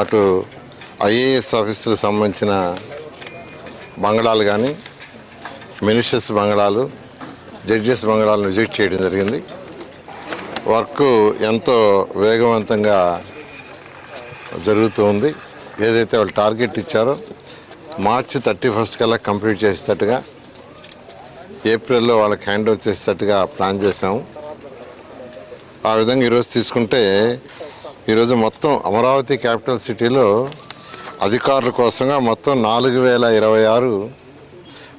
అటు ఐఏఎస్ ఆఫీసులకు సంబంధించిన బంగళాలు కానీ మినిస్టర్స్ బంగళాలు జడ్జెస్ బంగళాలను విజిట్ చేయడం జరిగింది. వర్క్ ఎంతో వేగవంతంగా జరుగుతూ ఉంది. ఏదైతే వాళ్ళు టార్గెట్ ఇచ్చారో మార్చి థర్టీ ఫస్ట్ కల్లా కంప్లీట్ చేసేటట్టుగా ఏప్రిల్లో వాళ్ళకి హ్యాండ్ ఓవర్ చేసేటట్టుగా ప్లాన్ చేసాము ఆ విధంగా ఈరోజు తీసుకుంటే ఈరోజు మొత్తం అమరావతి క్యాపిటల్ సిటీలో అధికారుల కోసంగా మొత్తం నాలుగు వేల ఇరవై ఆరు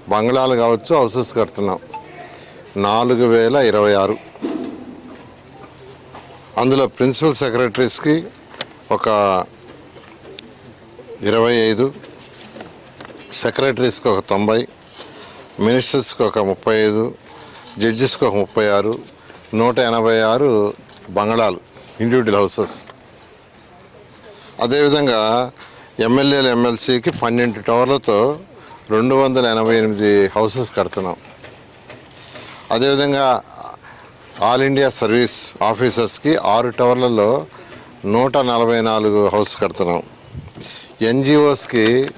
బంగ్లాలు కావచ్చు హౌసెస్ కడుతున్నాం. నాలుగు వేల ఇరవై ఆరు. అందులో ప్రిన్సిపల్ సెక్రటరీస్కి ఒక ఇరవై ఐదు సెక్రటరీస్కి ఒక తొంభై మినిస్టర్స్కి ఒక ముప్పై ఐదు జడ్జెస్కి ఒక ముప్పై ఆరు నూట ఎనభై ఆరు బంగళాలు ఇండివిజువల్ హౌసెస్. అదేవిధంగా ఎమ్మెల్యేలు ఎమ్మెల్సీకి పన్నెండు టవర్లతో రెండు వందల ఎనభై ఎనిమిది హౌసెస్ కడుతున్నాం. అదేవిధంగా ఆల్ ఇండియా సర్వీస్ ఆఫీసర్స్కి ఆరు టవర్లలో నూట నలభై నాలుగు హౌస్ కడుతున్నాం. ఎన్జిఓస్కి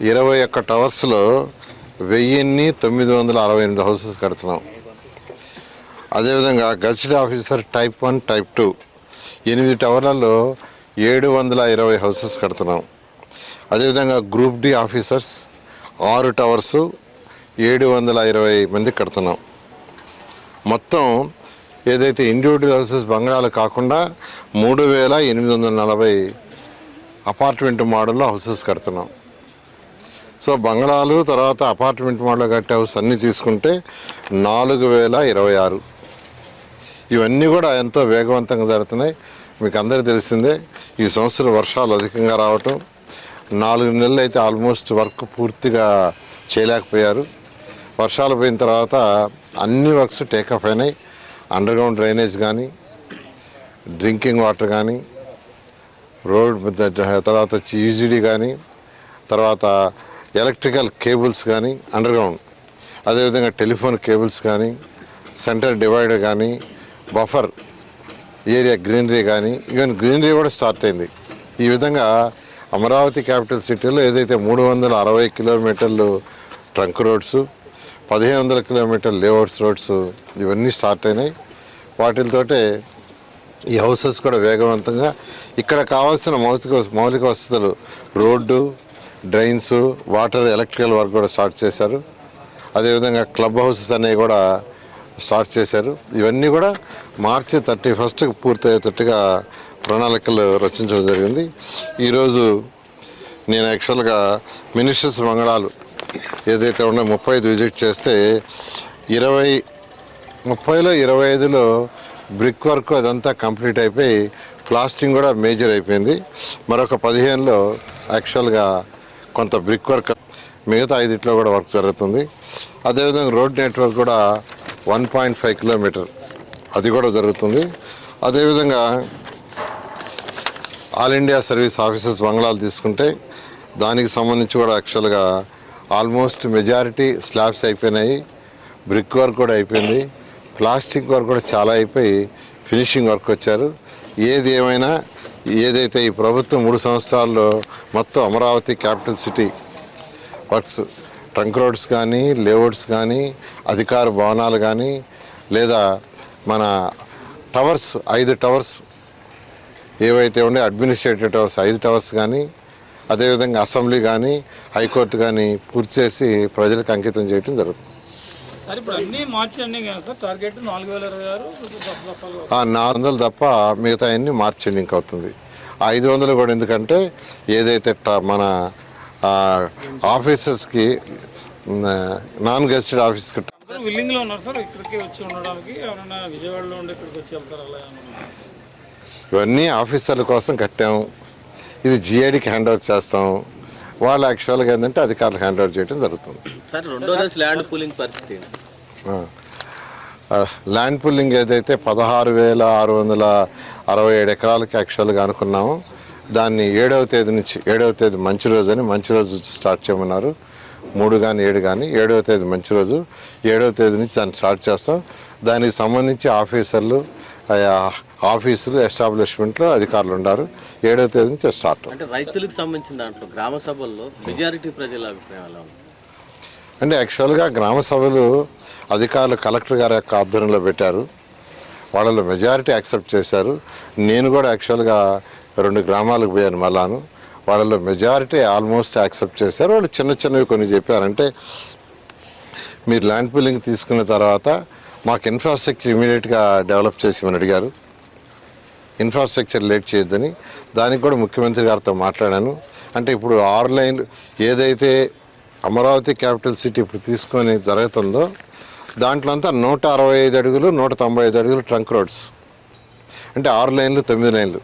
ఇరవై ఒక్క టవర్స్లో వెయ్యిన్ని తొమ్మిది వందల అరవై ఎనిమిది హౌసెస్ కడుతున్నాం. అదేవిధంగా gazetted officer type one type two ఎనిమిది టవర్లలో ఏడు వందల ఇరవై హౌసెస్ కడుతున్నాం. అదేవిధంగా గ్రూప్ డి ఆఫీసర్స్ ఆరు టవర్స్ ఏడు వందల ఇరవై మంది కడుతున్నాం. మొత్తం ఏదైతే ఇండివిజువల్ హౌసెస్ బంగాళాలు కాకుండా మూడు వేల ఎనిమిది వందల నలభై అపార్ట్మెంట్ మోడల్లో హౌసెస్ కడుతున్నాం. సో బంగళాలు తర్వాత అపార్ట్మెంట్ మోడల్ కట్టే హౌస్ అన్నీ తీసుకుంటే నాలుగు వేల ఇరవై ఆరు. ఇవన్నీ కూడా ఎంతో వేగవంతంగా జరుగుతున్నాయి. మీకు అందరికీ తెలిసిందే ఈ సంవత్సరం వర్షాలు అధికంగా రావటం నాలుగు నెలలు అయితే ఆల్మోస్ట్ వర్క్ పూర్తిగా చేయలేకపోయారు. వర్షాలు పోయిన తర్వాత అన్ని వర్క్స్ టేకప్ అయినాయి. అండర్ గ్రౌండ్ డ్రైనేజ్ కానీ డ్రింకింగ్ వాటర్ కానీ రోడ్ తర్వాత యూజీడీ కానీ తర్వాత ఎలక్ట్రికల్ కేబుల్స్ కానీ అండర్ గ్రౌండ్ అదేవిధంగా టెలిఫోన్ కేబుల్స్ కానీ సెంటర్ డివైడర్ కానీ బఫర్ ఏరియా గ్రీనరీ కానీ ఈవెన్ గ్రీనరీ కూడా స్టార్ట్ అయింది. ఈ విధంగా అమరావతి క్యాపిటల్ సిటీలో ఏదైతే మూడు వందల అరవై కిలోమీటర్లు ట్రంక్ రోడ్స్ పదిహేను వందల కిలోమీటర్లు లేఅవుట్స్ రోడ్స్ ఇవన్నీ స్టార్ట్ అయినాయి. వాటితోటే ఈ హౌసెస్ కూడా వేగవంతంగా ఇక్కడ కావాల్సిన మౌలిక మౌలిక వసతులు road drains water electrical work కూడా స్టార్ట్ చేశారు. అదేవిధంగా క్లబ్ హౌసెస్ అనేవి కూడా స్టార్ట్ చేశారు. ఇవన్నీ కూడా మార్చి థర్టీ ఫస్ట్ పూర్తయ్యేటట్టుగా ప్రణాళికలు రచించడం జరిగింది. ఈరోజు నేను యాక్చువల్గా మినిస్టర్స్ మంగళాలు ఏదైతే ఉన్నాయో ముప్పై ఐదు విజిట్ చేస్తే ఇరవై ముప్పైలో ఇరవై ఐదులో బ్రిక్ వర్క్ అదంతా కంప్లీట్ అయిపోయి ప్లాస్టింగ్ కూడా మేజర్ అయిపోయింది. మరొక పదిహేనులో యాక్చువల్గా కొంత బ్రిక్ వర్క్ మిగతా ఐదిట్లో కూడా వర్క్ జరుగుతుంది. అదేవిధంగా రోడ్ నెట్వర్క్ కూడా వన్ పాయింట్ ఫైవ్ కిలోమీటర్. అది కూడా జరుగుతుంది. అదేవిధంగా ఆల్ ఇండియా సర్వీస్ ఆఫీసర్స్ బంగ్లాలు తీసుకుంటే దానికి సంబంధించి కూడా యాక్చువల్గా ఆల్మోస్ట్ మెజారిటీ స్లాబ్స్ అయిపోయినాయి. బ్రిక్ వర్క్ కూడా అయిపోయింది. ప్లాస్టిక్ వర్క్ కూడా చాలా అయిపోయి ఫినిషింగ్ వర్క్ వచ్చారు. ఏది ఏమైనా ఏదైతే ఈ ప్రభుత్వం మూడు సంవత్సరాల్లో మొత్తం Amaravati capital city works trunk roads కానీ లేఅవుట్స్ కానీ అధికార భవనాలు కానీ లేదా మన టవర్స్ ఐదు టవర్స్ ఏవైతే ఉండే అడ్మినిస్ట్రేటివ్ టవర్స్ ఐదు టవర్స్ కానీ అదేవిధంగా అసెంబ్లీ కానీ హైకోర్టు కానీ పూర్తి చేసి ప్రజలకు అంకితం చేయడం జరుగుతుంది. నాలుగు వందలు తప్ప మిగతా అన్ని మార్చ్ ఎండింగ్ అవుతుంది. ఆ ఐదు వందలు కూడా ఎందుకంటే ఏదైతే మన ఆఫీసెస్కి నాన్ గెస్టెడ్ ఆఫీస్కి సార్ విల్లింగ్లో ఉన్నారు సార్. ఇక్కడికి వచ్చి ఉండడానికి ఎవరైనా విజయవాడలో ఉండి ఇక్కడికి వచ్చి వెళ్తారు అలా ఏమన్నా? ఇవన్నీ ఆఫీసర్ల కోసం కట్టాము. ఇది జిఐడికి హ్యాండ్ ఓవర్ చేస్తాం. వాళ్ళు యాక్చువల్గా ఏంటంటే అధికారులకు హ్యాండ్ ఓవర్ చేయడం జరుగుతుంది. సార్ రెండో దశ ల్యాండ్ పూలింగ్ పరిస్థితి ల్యాండ్ పుల్లింగ్ ఏదైతే పదహారు వేల ఆరు వందల అరవై ఏడు ఎకరాలకి యాక్చువల్గా అనుకున్నామో దాన్ని ఏడవ తేదీ నుంచి ఏడవ తేదీ మంచి రోజు అని మంచి రోజు స్టార్ట్ చేయమన్నారు. మూడు కానీ ఏడు కానీ ఏడవ తేదీ మంచి రోజు. ఏడవ తేదీ నుంచి దాన్ని స్టార్ట్ చేస్తాం. దానికి సంబంధించి ఆఫీసర్లు ఆఫీసులు ఎస్టాబ్లిష్మెంట్లో అధికారులు ఉన్నారు ఏడవ తేదీ నుంచి స్టార్ట్. అంటే రైతులకు సంబంధించిన దాంట్లో గ్రామ సభల్లో మెజారిటీ ప్రజల అభిప్రాయం అంటే యాక్చువల్గా గ్రామ సభలు అధికారులు కలెక్టర్ గారి యొక్క ఆధ్వర్యంలో పెట్టారు. వాళ్ళలో మెజారిటీ యాక్సెప్ట్ చేశారు. నేను కూడా యాక్చువల్గా రెండు గ్రామాలకు పోయాను మళ్ళాను. వాళ్ళలో మెజారిటీ ఆల్మోస్ట్ యాక్సెప్ట్ చేశారు. వాళ్ళు చిన్న చిన్నవి కొన్ని చెప్పారంటే మీరు ల్యాండ్ పూలింగ్ తీసుకున్న తర్వాత మాకు ఇన్ఫ్రాస్ట్రక్చర్ ఇమీడియట్గా డెవలప్ చేసి అడిగారు. ఇన్ఫ్రాస్ట్రక్చర్ లేట్ చేయొద్దని దానికి కూడా ముఖ్యమంత్రి గారితో మాట్లాడాను. అంటే ఇప్పుడు ఆరు లైన్లు ఏదైతే అమరావతి క్యాపిటల్ సిటీ ఇప్పుడు తీసుకొని జరుగుతుందో దాంట్లో అంతా నూట అరవై ఐదు అడుగులు నూట తొంభై ఐదు అడుగులు ట్రంక్ రోడ్స్ అంటే ఆరు లైన్లు తొమ్మిది లైన్లు.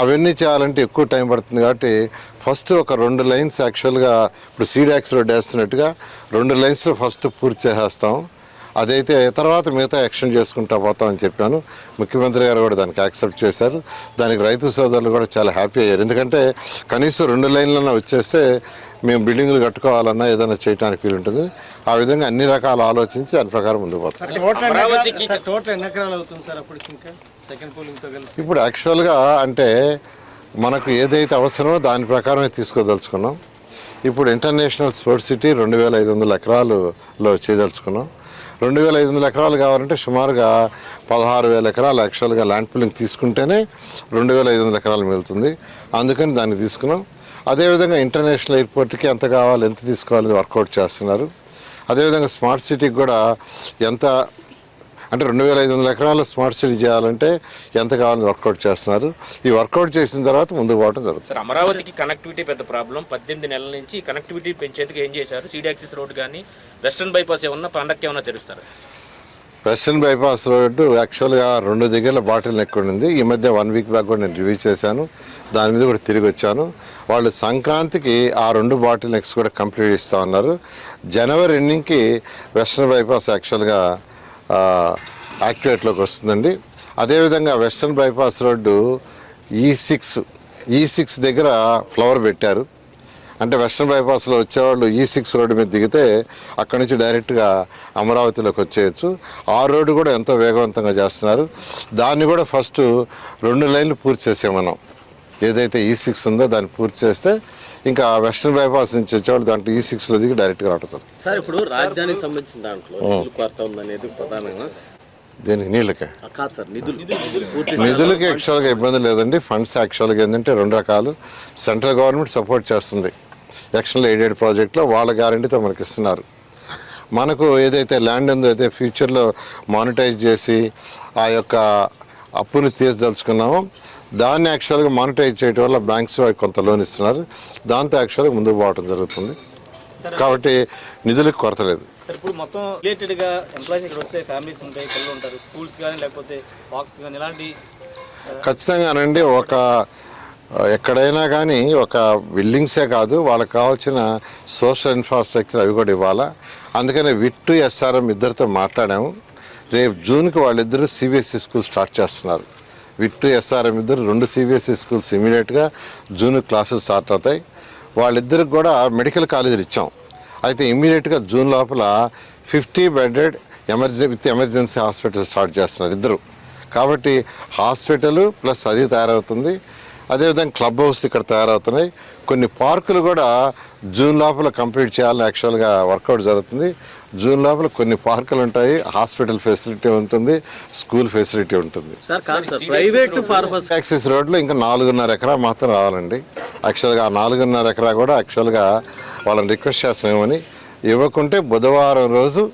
అవన్నీ చేయాలంటే ఎక్కువ టైం పడుతుంది కాబట్టి ఫస్ట్ ఒక రెండు లైన్స్ యాక్చువల్గా ఇప్పుడు సీడాక్స్ రోడ్ వేస్తున్నట్టుగా రెండు లైన్స్లో ఫస్ట్ పూర్తి చేసేస్తాం. అదైతే తర్వాత మిగతా యాక్షన్ చేసుకుంటా పోతామని చెప్పాను. ముఖ్యమంత్రి గారు కూడా దానికి యాక్సెప్ట్ చేశారు. దానికి రైతు సోదరులు కూడా చాలా హ్యాపీ అయ్యారు. ఎందుకంటే కనీసం రెండు లైన్లన్నా వచ్చేస్తే మేము బిల్డింగ్లు కట్టుకోవాలన్నా ఏదైనా చేయడానికి వీలు ఉంటుంది. ఆ విధంగా అన్ని రకాల ఆలోచించి దాని ప్రకారం ముందుకు పోతాం. ఇప్పుడు యాక్చువల్గా అంటే మనకు ఏదైతే అవసరమో దాని ప్రకారమే తీసుకోదలుచుకున్నాం. ఇప్పుడు ఇంటర్నేషనల్ స్పోర్ట్స్ సిటీ రెండు వేల ఐదు వందల ఎకరాలులో చేయదలుచుకున్నాం. రెండు వేల ఐదు వందల ఎకరాలు కావాలంటే సుమారుగా పదహారు వేల ఎకరాలు యాక్చువల్గా ల్యాండ్ పూలింగ్ తీసుకుంటేనే రెండు వేల ఐదు వందల ఎకరాలు మిగులుతుంది. అందుకని దాన్ని తీసుకున్నాం. అదేవిధంగా ఇంటర్నేషనల్ ఎయిర్పోర్ట్కి ఎంత కావాలి ఎంత తీసుకోవాలి వర్కౌట్ చేస్తున్నారు. అదేవిధంగా స్మార్ట్ సిటీకి కూడా ఎంత అంటే రెండు వేల ఐదు వందల ఎకరాలు స్మార్ట్ సిటీ చేయాలంటే ఎంత కావాలని వర్కౌట్ చేస్తున్నారు. ఈ వర్కౌట్ చేసిన తర్వాత ముందుకు పోవడం జరుగుతుంది. అమరావతికి కనెక్టివిటీ పెద్ద ప్రాబ్లం పద్దెనిమిది నెలల నుంచి కనెక్టివిటీ పెంచేందుకు ఏం చేశారు? సీడీ యాక్సిస్ రోడ్ కానీ వెస్ట్రన్ బైపాస్ ఏమన్నా పండక్కి ఏమన్నా తెరుస్తారు? వెస్టర్న్ బైపాస్ రోడ్డు యాక్చువల్గా రెండు దగ్గర బాటిల్ నెక్ ఉండింది. ఈ మధ్య వన్ వీక్ బ్యాక్ కూడా నేను రివ్యూ చేశాను. దాని మీద కూడా తిరిగి వచ్చాను. వాళ్ళు సంక్రాంతికి ఆ రెండు బాటిల్ నెక్స్ కూడా కంప్లీట్ ఇస్తా ఉన్నారు. జనవరి ఎండింగ్కి వెస్టర్న్ బైపాస్ యాక్చువల్గా యాక్టివేట్లోకి వస్తుందండి. అదేవిధంగా వెస్టర్న్ బైపాస్ రోడ్డు ఈ సిక్స్ ఈ సిక్స్ దగ్గర ఫ్లవర్ పెట్టారు. అంటే వెస్ట్రన్ బైపాస్లో వచ్చేవాళ్ళు e ఈ సిక్స్ రోడ్డు మీద దిగితే అక్కడి నుంచి డైరెక్ట్గా అమరావతిలోకి వచ్చేయచ్చు. ఆ రోడ్డు కూడా ఎంతో వేగవంతంగా చేస్తున్నారు. దాన్ని కూడా ఫస్ట్ రెండు లైన్లు పూర్తి చేసాం మనం ఏదైతే ఈ సిక్స్ ఉందో దాన్ని పూర్తి చేస్తే ఇంకా వెస్ట్రన్ బైపాస్ నుంచి వచ్చేవాళ్ళు దాంట్లో ఈ సిక్స్లో దిగి డైరెక్ట్గా రావటం. సార్ ఇప్పుడు రాజధానికి సంబంధించిన దాంట్లో కొరత ఉందనేది ప్రధానంగా దీనికి? నీళ్ళకే. నిధులకి యాక్చువల్గా ఇబ్బంది లేదండి. ఫండ్స్ యాక్చువల్గా ఏంటంటే రెండు రకాలు. సెంట్రల్ గవర్నమెంట్ సపోర్ట్ చేస్తుంది. ఎక్స్టర్నల్ ఎయిడెడ్ ప్రాజెక్ట్లో వాళ్ళ గ్యారంటీతో మనకి ఇస్తున్నారు. మనకు ఏదైతే ల్యాండ్ ఉందో అయితే ఫ్యూచర్లో మానిటైజ్ చేసి ఆ యొక్క అప్పుని తీర్చదలుచుకున్నామో దాన్ని యాక్చువల్గా మానిటైజ్ చేయడం వల్ల బ్యాంక్స్ కొంత లోన్ ఇస్తున్నారు. దాంతో యాక్చువల్గా ముందుకు పోవడం జరుగుతుంది. కాబట్టి నిధులకు కొరత లేదు. సార్ ఇప్పుడు మొత్తం రిలేటెడ్గా ఎంప్లాయీస్ ఇక్కడ వస్తే ఫ్యామిలీస్ ఉంటాయి పిల్లలు ఉంటారు స్కూల్స్ కానీ లేకపోతే పార్క్స్ కానీ ఇలాంటి ఖచ్చితంగానండి ఒక ఎక్కడైనా కానీ ఒక బిల్డింగ్సే కాదు వాళ్ళకి కావాల్సిన సోషల్ ఇన్ఫ్రాస్ట్రక్చర్ అవి కూడా ఇవ్వాలా. అందుకని విట్టు ఎస్ఆర్ఎం ఇద్దరితో మాట్లాడాము. రేపు జూన్కి వాళ్ళిద్దరూ సిబిఎస్ఈ స్కూల్ స్టార్ట్ చేస్తున్నారు. విట్టు ఎస్ఆర్ఎం ఇద్దరు రెండు సిబిఎస్ఈ స్కూల్స్ ఇమీడియట్గా జూన్ క్లాసెస్ స్టార్ట్ అవుతాయి. వాళ్ళిద్దరికి కూడా మెడికల్ కాలేజీలు ఇచ్చాం. అయితే ఇమీడియట్గా జూన్ లోపల fifty bedded emergency with emergency hospital start చేస్తున్నారు ఇద్దరు. కాబట్టి హాస్పిటల్ ప్లస్ అది తయారవుతుంది. అదేవిధంగా క్లబ్ హౌస్ ఇక్కడ తయారవుతున్నాయి. కొన్ని పార్కులు కూడా జూన్ లోపల కంప్లీట్ చేయాలని యాక్చువల్గా వర్కౌట్ జరుగుతుంది. జూన్ లోపల కొన్ని పార్కులు ఉంటాయి హాస్పిటల్ ఫెసిలిటీ ఉంటుంది స్కూల్ ఫెసిలిటీ ఉంటుంది. యాక్సిస్ రోడ్లో ఇంకా నాలుగున్నర ఎకరా మాత్రం రావాలండి. యాక్చువల్గా ఆ నాలుగున్నర ఎకరా కూడా యాక్చువల్గా వాళ్ళని రిక్వెస్ట్ చేస్తున్నామని ఇవ్వకుంటే బుధవారం రోజు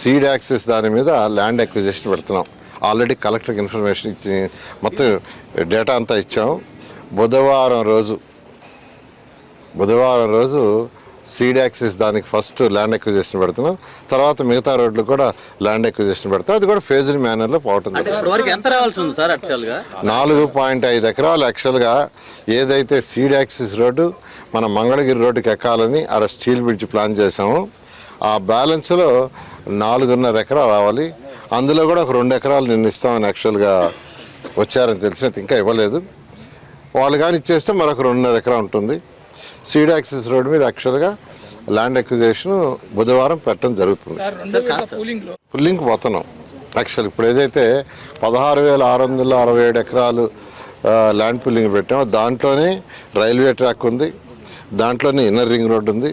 సీడ్ యాక్సెస్ దాని మీద ల్యాండ్ అక్విజిషన్ పెడుతున్నాం. ఆల్రెడీ కలెక్టర్కి ఇన్ఫర్మేషన్ ఇచ్చి మొత్తం డేటా అంతా ఇచ్చాం. బుధవారం రోజు బుధవారం రోజు సీడ్ యాక్సెస్ దానికి ఫస్ట్ ల్యాండ్ అక్విజిషన్ పెడుతున్నాం. తర్వాత మిగతా రోడ్లు కూడా ల్యాండ్ అక్విజిషన్ పెడతాం. అది కూడా ఫేజ్డ్ మేనర్లో పోవటం నాలుగు పాయింట్ ఐదు ఎకరాలు యాక్చువల్గా ఏదైతే సీడ్ యాక్సిస్ రోడ్డు మన మంగళగిరి రోడ్డుకి ఎక్కాలని ఆడ స్టీల్ బ్రిడ్జ్ ప్లాన్ చేసాము ఆ బ్యాలెన్స్లో నాలుగున్నర ఎకరా రావాలి. అందులో కూడా ఒక రెండు ఎకరాలు నిన్న ఇస్తామని యాక్చువల్గా వచ్చారని తెలిసిన ఇంకా ఇవ్వలేదు. వాళ్ళు కానీ ఇచ్చేస్తే మరొక రెండున్నర ఎకరా ఉంటుంది. సీడ్ యాక్సిస్ రోడ్డు మీద యాక్చువల్గా ల్యాండ్ అక్విజిషన్ బుధవారం పెట్టడం జరుగుతుంది. రెండు పుల్లింగ్కి పోతున్నాం. యాక్చువల్ ఇప్పుడు ఏదైతే పదహారు వేల ఆరు వందల అరవై ఏడు ఎకరాలు ల్యాండ్ పుల్లింగ్ పెట్టామో దాంట్లోనే రైల్వే ట్రాక్ ఉంది దాంట్లోనే ఇన్నర్ రింగ్ రోడ్ ఉంది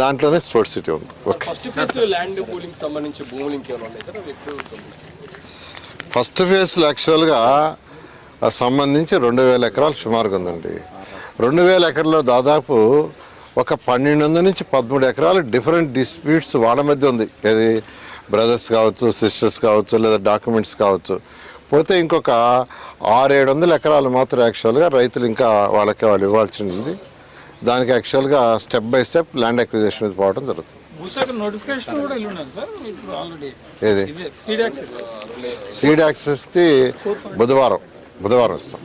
దాంట్లోనే స్పోర్ట్స్ సిటీ ఉంది. ఓకే ఫస్ట్ ఫేజ్ యాక్చువల్గా సంబంధించి రెండు వేల ఎకరాలు సుమారుగా ఉందండి. రెండు వేల ఎకరాల్లో దాదాపు ఒక పన్నెండు వందల నుంచి పదమూడు ఎకరాలు డిఫరెంట్ డిస్ప్యూట్స్ వాళ్ళ మధ్య ఉంది. ఏది బ్రదర్స్ కావచ్చు సిస్టర్స్ కావచ్చు లేదా డాక్యుమెంట్స్ కావచ్చు. పోతే ఇంకొక ఆరు ఏడు వందల ఎకరాలు మాత్రం యాక్చువల్గా రైతులు ఇంకా వాళ్ళకి వాళ్ళు ఇవ్వాల్సి ఉంది దానికి యాక్చువల్గా step by step land acquisition మీద పోవడం జరుగుతుంది. ఏది? సీడ్ యాక్సెస్ది బుధవారం బుధవారం ఇస్తాం